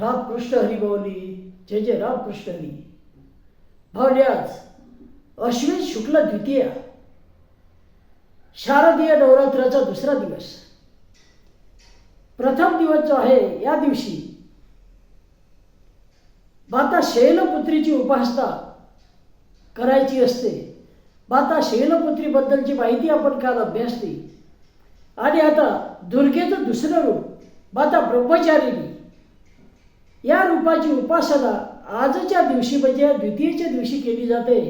रामकृष्ण हरी जय जय रामकृष्ण हरी. भावले आज अश्विन शुक्ल द्वितीय. शारदीय नवरात्राचा दुसरा दिवस. प्रथम दिवस जो आहे या दिवशी माता शैलपुत्रीची उपासना करायची असते. माता शैलपुत्रीबद्दलची माहिती आपण काल अभ्यासली. आणि आता दुर्गेचं दुसरं रूप माता ब्रह्मचारिणी या रूपाची उपासना आजच्या दिवशी म्हणजे द्वितीयेच्या दिवशी केली जाते.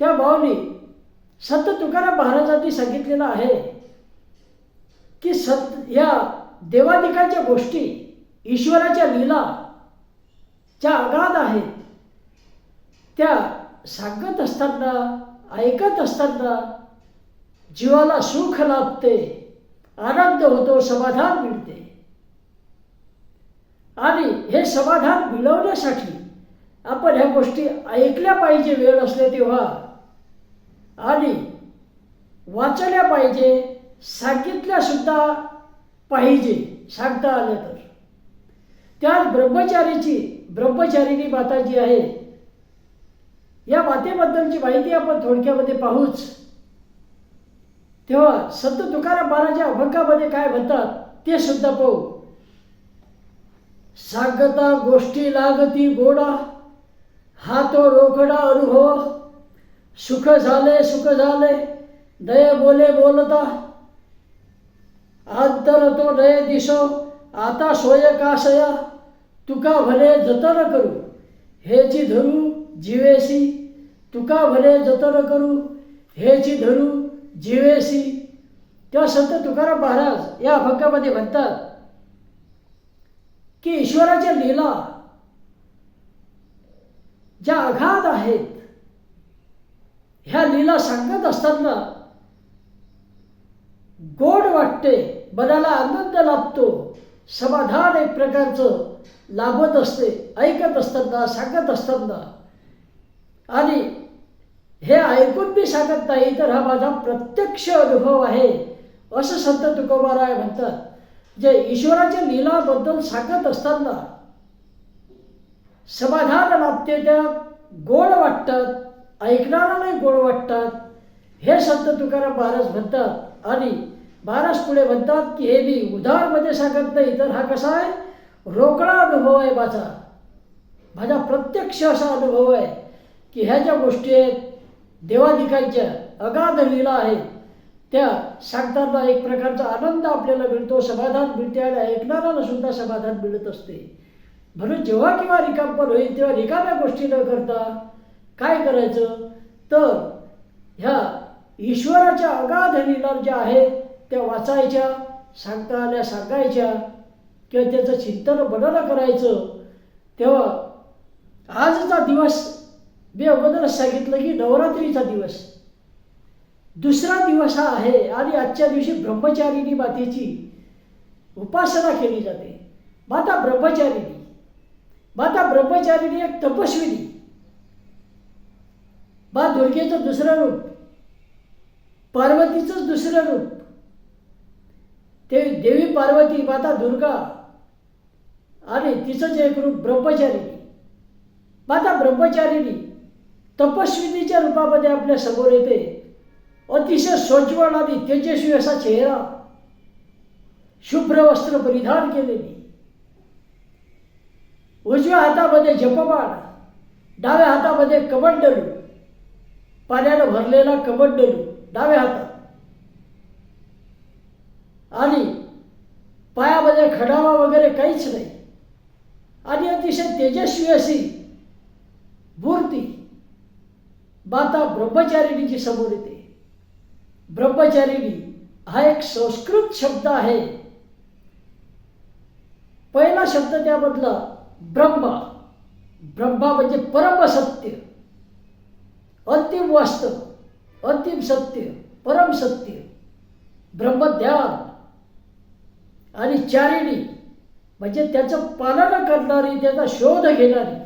त्या भावने संत तुकाराम महाराजांनी सांगितलेलं आहे की सत या देवादिकांच्या गोष्टी ईश्वराच्या लीला ज्या अगाध आहेत त्या सांगत असताना ऐकत असताना जीवाला सुख लाभते आनंद होतो समाधान मिळते. आणि हे समाधान मिळवण्यासाठी आपण ह्या गोष्टी ऐकल्या पाहिजे वेळ असले तेव्हा. आणि वाचल्या पाहिजे सांगितल्यासुद्धा पाहिजे सांगता आले तर. त्या ब्रह्मचारीची ब्रह्मचारिणी माता जी आहे या मातेबद्दलची माहिती आपण थोडक्यामध्ये पाहूच. तेव्हा संत तुकाराम महाराजा अभंगामध्ये काय म्हणतात ते सुद्धा पाहू. सांगता गोष्टी लागती गोडा हा तो रोकडा अनुभव. सुख झाले सुख झाले दय बोले बोलता. अंतर तो नये दिसो आता सोय कासया. तुका भले जतन करू हेची धरू जीवेसी. तुका भले जतन करू हेची धरू जीवेसी. तेव्हा संत तुकाराम महाराज या अभंगामध्ये म्हणतात की ईश्वराच्या लीला ज्या आघात आहेत ह्या लीला सांगत असताना गोड वाटते मनाला आनंद लाभतो समाधान एक प्रकारचं लाभत असते ऐकत असताना सांगत असताना. आणि हे ऐकून मी सांगत नाही तर हा माझा प्रत्यक्ष अनुभव आहे असं संत तुकोबाराय म्हणतात. जे ईश्वराच्या लीलाबद्दल सांगत असताना समाधान लाभते त्या गोड वाटतात ऐकणारालाही गोड वाटतात. हे संत तुकाराम महाराज म्हणतात आणि महाराज पुढे म्हणतात की हे मी उदारमध्ये सांगत नाही तर हा कसा आहे? रोकडा अनुभव आहे माझा. माझा प्रत्यक्ष असा अनुभव आहे की ह्या ज्या गोष्टी आहेत देवाधिकांच्या अगाध लीला आहेत त्या सांगताना एक प्रकारचा आनंद आपल्याला मिळतो समाधान मिळते आणि ऐकणाऱ्याला सुद्धा समाधान मिळत असते. म्हणून जेव्हा किंवा रिकामपण होईल तेव्हा रिकाम्या गोष्टी न करता काय करायचं? तर ह्या ईश्वराच्या अगाध लीला ज्या आहेत त्या वाचायच्या सांगता आल्या सांगायच्या किंवा त्याचं चिंतन बननं करायचं. तेव्हा आजचा दिवस मी अगोदरच सांगितलं की नवरात्रीचा दिवस. दुसरा दिवस हा आहे आणि आजच्या दिवशी ब्रह्मचारिणी मातेची उपासना केली जाते. माता ब्रह्मचारिणी. माता ब्रह्मचारिणी एक तपस्विनी. मा दुर्गेचं दुसरं रूप. पार्वतीचंच दुसरं रूप. ते देवी पार्वती माता दुर्गा आणि तिचं जे एक रूप ब्रह्मचारिणी. माता ब्रह्मचारिणी तपस्विनीच्या रूपामध्ये आपल्यासमोर येते. अतिशय सोज्वळ आणि तेजस्वी असा चेहरा शुभ्र वस्त्र परिधान केलेली. उजव्या हातामध्ये जपमाळ डाव्या हातामध्ये कबड्डलू पाण्यानं भरलेला कबड्डलू डाव्या हातात. आणि पायामध्ये खडावा वगैरे काहीच नाही. आणि अतिशय तेजस्वी अशी मूर्ती माता ब्रह्मचारिणीची समोर येते. ब्रह्मचारिणी हा एक संस्कृत शब्द आहे. पहिला शब्द त्यामधला ब्रह्म. ब्रह्मा म्हणजे परमसत्य. अंतिम वास्तव अंतिम सत्य परम सत्य. ब्रह्मध्यान आणि चारिणी म्हणजे त्याचं पालन करणारी त्याचा शोध घेणारी.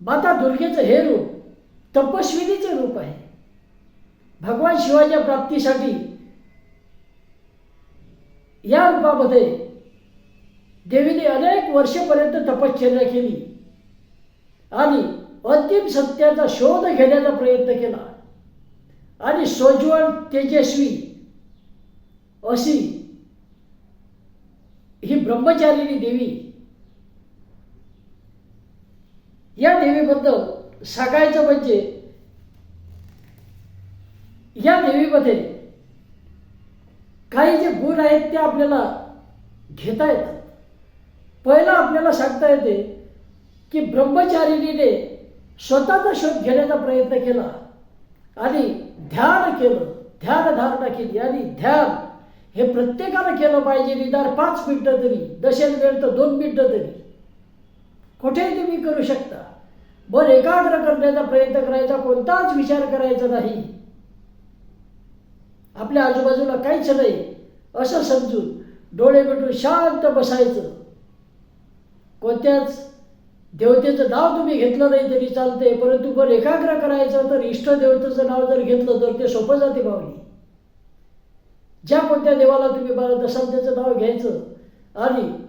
माता दुर्गेचं हे रूप तपस्विनीचे रूप आहे. भगवान शिवाच्या प्राप्तीसाठी या रूपामध्ये देवीने अनेक वर्षपर्यंत तपश्चर्या केली आणि अंतिम सत्याचा शोध घेण्याचा प्रयत्न केला. आणि सोज्वळ तेजस्वी अशी ही ब्रह्मचारिणी देवी या देवीबद्दल सांगायचं म्हणजे या देवीमध्ये काही जे गुण आहेत ते आपल्याला घेता येतात. पहिला आपल्याला सांगता येते की ब्रह्मचारिणीने स्वतःचा शोध घेण्याचा प्रयत्न केला आणि ध्यान केलं ध्यान धारणा केली आणि ध्यान हे प्रत्येकानं केलं पाहिजे निदान पाच मिनटं तरी दशेल वेळ तर दोन मिनटं तरी. कुठेही तुम्ही करू शकता. मन एकाग्र करण्याचा प्रयत्न करायचा कोणताच विचार करायचा नाही. आपल्या आजूबाजूला काहीच नाही. असं समजून डोळे मिटून शांत बसायचं. कोणत्याच देवतेचं नाव तुम्ही घेतलं नाही तरी चालते परंतु मन एकाग्र करायचं तर इष्टदेवतेचं नाव जर घेतलं तर ते सोपं जाते भावनी. ज्या कोणत्या देवाला तुम्ही मानत असाल त्याचं नाव घ्यायचं आणि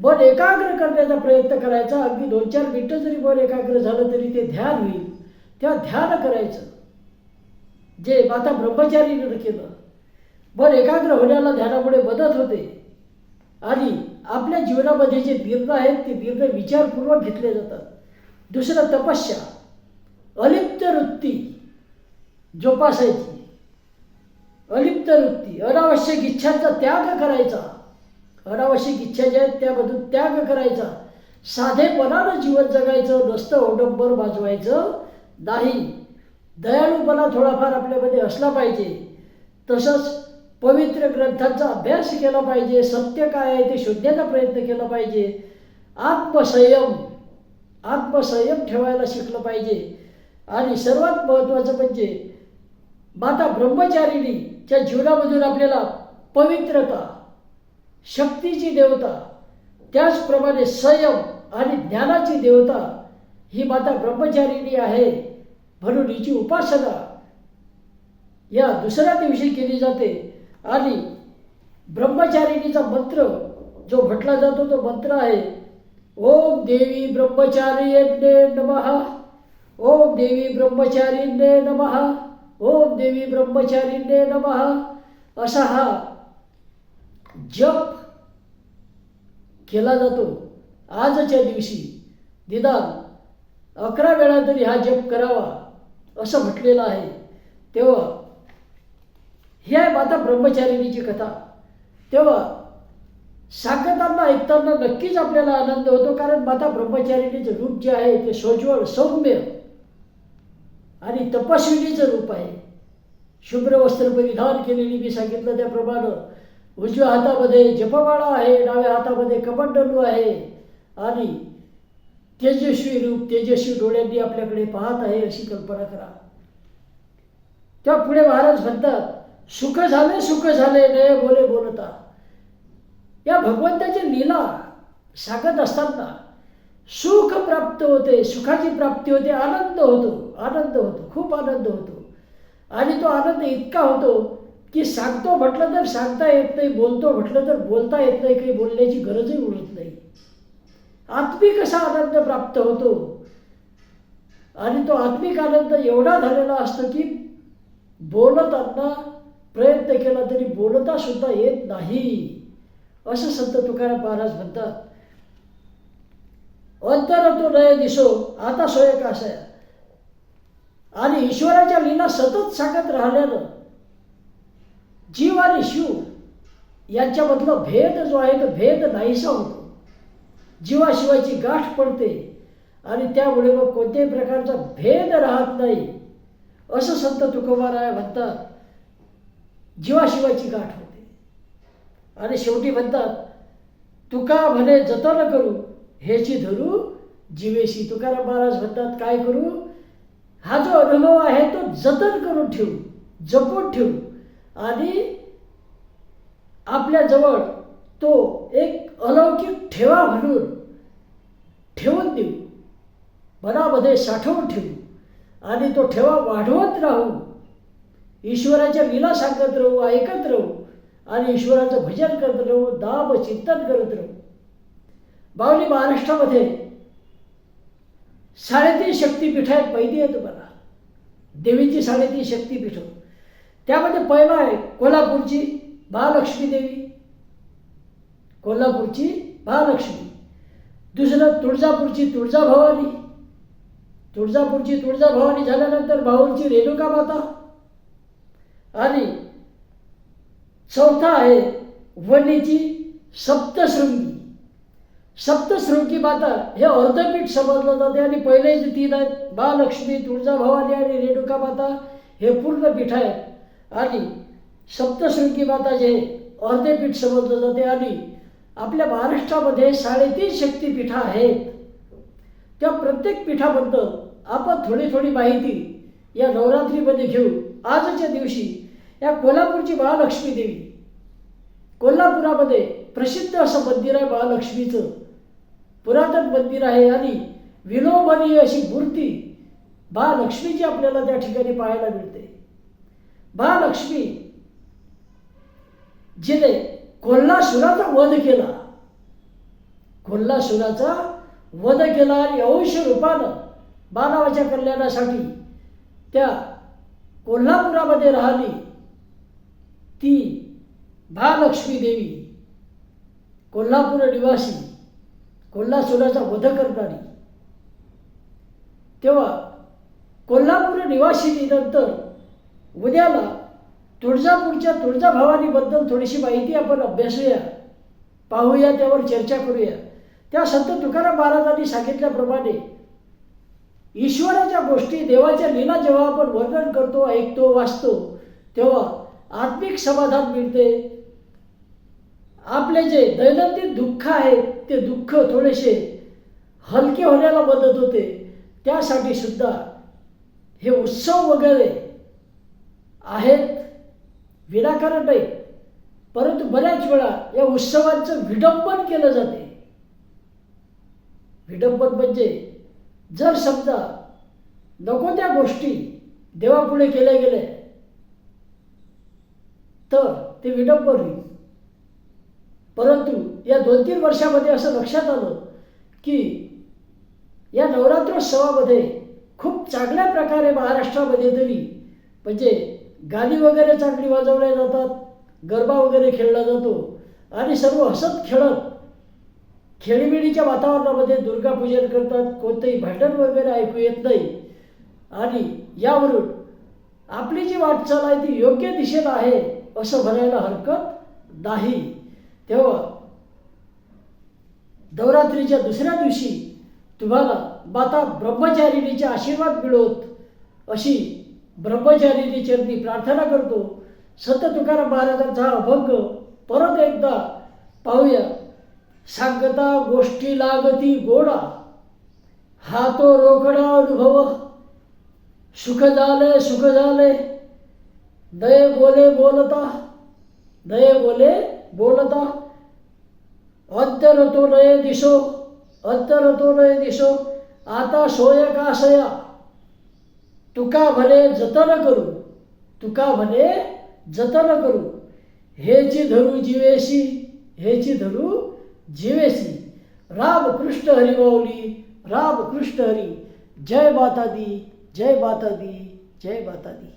मन एकाग्र करण्याचा प्रयत्न करायचा. अगदी दोन चार मिनटं जरी मन एकाग्र झालं तरी ते ध्यान होईल. त्या ध्यान करायचं. जे माता ब्रह्मचारीनं केलं. मन एकाग्र होण्याला ध्यानामुळे मदत होते. आणि आपल्या जीवनामध्ये जे निर्णय आहेत ते निर्णय विचारपूर्वक घेतले जातात. दुसरं तपस्या. अलिप्त वृत्ती जोपासायची. अलिप्त वृत्ती. अनावश्यक इच्छांचा त्याग करायचा. अनावश्यक इच्छा ज्या आहेत त्यामधून त्याग करायचा. साधेपणानं जीवन जगायचं नसतं ओडंबर वाजवायचं नाही. दयाळूपणा थोडाफार आपल्यामध्ये असला पाहिजे. तसंच पवित्र ग्रंथांचा अभ्यास केला पाहिजे. सत्य काय आहे ते शोधण्याचा प्रयत्न केला पाहिजे. आत्मसंयम आत्मसंयम ठेवायला शिकलं पाहिजे. आणि सर्वात महत्त्वाचं म्हणजे माता ब्रह्मचारिणीच्या जीवनामधून आपल्याला पवित्रता शक्तीची देवता त्याचप्रमाणे संयम आणि ज्ञानाची देवता ही माता ब्रह्मचारिणी आहे म्हणून हिची उपासना या दुसऱ्या दिवशी केली जाते. आणि ब्रह्मचारिणीचा मंत्र जो म्हटला जातो तो मंत्र आहे ओम देवी ब्रह्मचारिण्ये नमहा ओम देवी ब्रह्मचारिण्ये नमहा ओम देवी ब्रह्मचारिण्ये नमहा असा हा जप केला जातो. आजच्या दिवशी निदान अकरा वेळा तरी हा जप करावा असं म्हटलेलं आहे. तेव्हा ही आहे माता ब्रह्मचारिणीची कथा. तेव्हा सांगताना ऐकताना नक्कीच आपल्याला आनंद होतो कारण माता ब्रह्मचारिणीचं रूप जे आहे ते सोज्वळ सौम्य आणि तपस्विनीचं रूप आहे. शुभ्र वस्त्र परिधान केलेली मी सांगितलं त्याप्रमाणे उजव्या हातामध्ये जपमाळा आहे डाव्या हातामध्ये कमंडलू आहे. आणि तेजस्वी रूप तेजस्वी डोळ्यांनी आपल्याकडे पाहत आहे अशी कल्पना करा. त्या पुढे महाराज म्हणतात सुख झाले सुख झाले नय बोले बोलता. या भगवंताची लीला सांगत असताना सुख प्राप्त होते सुखाची प्राप्ती होते आनंद होतो आनंद होतो खूप आनंद होतो. आणि तो आनंद इतका होतो की सांगतो म्हटलं तर सांगता येत नाही बोलतो म्हटलं तर बोलता येत नाही काही बोलण्याची गरजही उरत नाही. आत्मिक असा आनंद प्राप्त होतो. आणि तो आत्मिक आनंद एवढा झालेला असतो की बोलताना प्रयत्न केला तरी बोलता सुद्धा येत नाही. असं संत तुकाराम महाराज म्हणतात. अंतर तो नय दिसो आता सोय कासाया. आणि ईश्वराच्या लीला सतत सांगत राहिल्यानं जीव आणि शिव यांच्यामधलं भेद जो आहे तो भेद नाहीसा होतो. जीवाशिवाची गाठ पडते आणि त्यामुळे मग कोणत्याही प्रकारचा भेद राहत नाही. असं संत तुकोबाराय म्हणतात जीवाशिवाची गाठ होते. आणि शेवटी म्हणतात तुका म्हणे जतन करू हेची धरू जीवेशी. तुकाराम महाराज म्हणतात काय करू? हा जो अनुभव आहे तो जतन करून ठेवू जपून ठेवू. आणि आपल्याजवळ तो एक अलौकिक ठेवा म्हणून ठेवून देऊ. मनामध्ये साठवून ठेवू. आणि तो ठेवा वाढवत राहू. ईश्वराच्या विला सांगत राहू ऐकत राहू. आणि ईश्वराचं भजन करत राहू दाब चिंतन करत राहू. बावली महाराष्ट्रामध्ये साडेतीन शक्तीपीठ आहेत माहिती आहे तुम्हाला. देवीची साडेतीन शक्तीपीठ. त्यामध्ये पहिलं आहे कोल्हापूरची महालक्ष्मी देवी. कोल्हापूरची महालक्ष्मी. दुसरं तुळजापूरची तुळजाभवानी. तुळजापूरची तुळजाभवानी झाल्यानंतर भाऊंची रेणुका माता. आणि चौथा आहे वणीची सप्तशृंगी. सप्तशृंगी माता हे अर्धपीठ समजलं जाते आणि पहिलेच तीन आहेत. महालक्ष्मी तुळजाभवानी आणि रेणुका माता हे पूर्ण पीठ आहे आणि सप्तशृंगी माता जे अर्धे पीठ समजलं जाते आणि आपल्या महाराष्ट्रामध्ये साडेतीन शक्तीपीठं आहेत. त्या प्रत्येक पीठाबद्दल आपण थोडी थोडी माहिती या नवरात्रीमध्ये घेऊ. आजच्या दिवशी या कोल्हापूरची महालक्ष्मी देवी. कोल्हापुरामध्ये प्रसिद्ध असं मंदिर आहे महालक्ष्मीचं. पुरातन मंदिर आहे आणि विलोभनीय अशी मूर्ती महालक्ष्मीची आपल्याला त्या ठिकाणी पाहायला मिळते. महालक्ष्मी जिने कोल्हासुराचा वध केला. कोल्हासुराचा वध केला आणि अंश रूपानं बालावाच्या कल्याणासाठी त्या कोल्हापुरामध्ये राहिली ती महालक्ष्मी देवी. कोल्हापूर निवासी कोल्हासुराचा वध करणारी. तेव्हा कोल्हापूर निवासिनीनंतर उद्याला तुळजापूरच्या तुळजाभवानीबद्दल थोडीशी माहिती आपण अभ्यासूया पाहूया त्यावर चर्चा करूया. त्या संत तुकाराम महाराजांनी सांगितल्याप्रमाणे ईश्वराच्या गोष्टी देवाच्या लीला जेव्हा आपण वर्णन करतो ऐकतो वाचतो तेव्हा आत्मिक समाधान मिळते. आपले जे दैनंदिन दुःख आहेत ते दुःख थोडेसे हलके होण्याला मदत होते. त्यासाठी सुद्धा हे उत्सव वगैरे आहेत. विनाकारण नाही. परंतु बऱ्याच वेळा या उत्सवांचं विडंबन केलं जाते. विडंबन म्हणजे जर समजा नको त्या गोष्टी देवापुढे केल्या गेल्या तर ते विडंबन होईल. परंतु या दोन तीन वर्षामध्ये असं लक्षात आलं की या नवरात्रोत्सवामध्ये खूप चांगल्या प्रकारे महाराष्ट्रामध्ये तरी म्हणजे गाणी वगैरे चांगली वाजवल्या जातात गरबा वगैरे खेळला जातो आणि सर्व हसत खेळत खेळीमेळीच्या वातावरणामध्ये दुर्गापूजन करतात कोणतंही भांडण वगैरे ऐकू येत नाही. आणि यावरून आपली जी वाटचाल आहे ती योग्य दिशेत आहे असं म्हणायला हरकत नाही. तेव्हा नवरात्रीच्या दुसऱ्या दिवशी तुम्हाला माता ब्रह्मचारिणीचे आशीर्वाद मिळवत अशी ब्रह्मचारिणी चरणी प्रार्थना करतो. संत तुकाराम महाराजांचा अभंग परत एकदा पाहूया. सांगता गोष्टी लागती गोडा. हा तो रोकडा अनुभव. सुख झाले सुख झाले. दये बोले बोलता. दये बोले बोलता. अंतर तो नये दिसो अंतर तो नये दिसो. आता सोय कासया तुका भले जतन करू. तुका भले जतन करू. हेची धरू जीवेशी हेची धरू जीवेशी. राम कृष्ण हरी राम कृष्ण हरी. जय माता दी जय माता दी जय माता दी.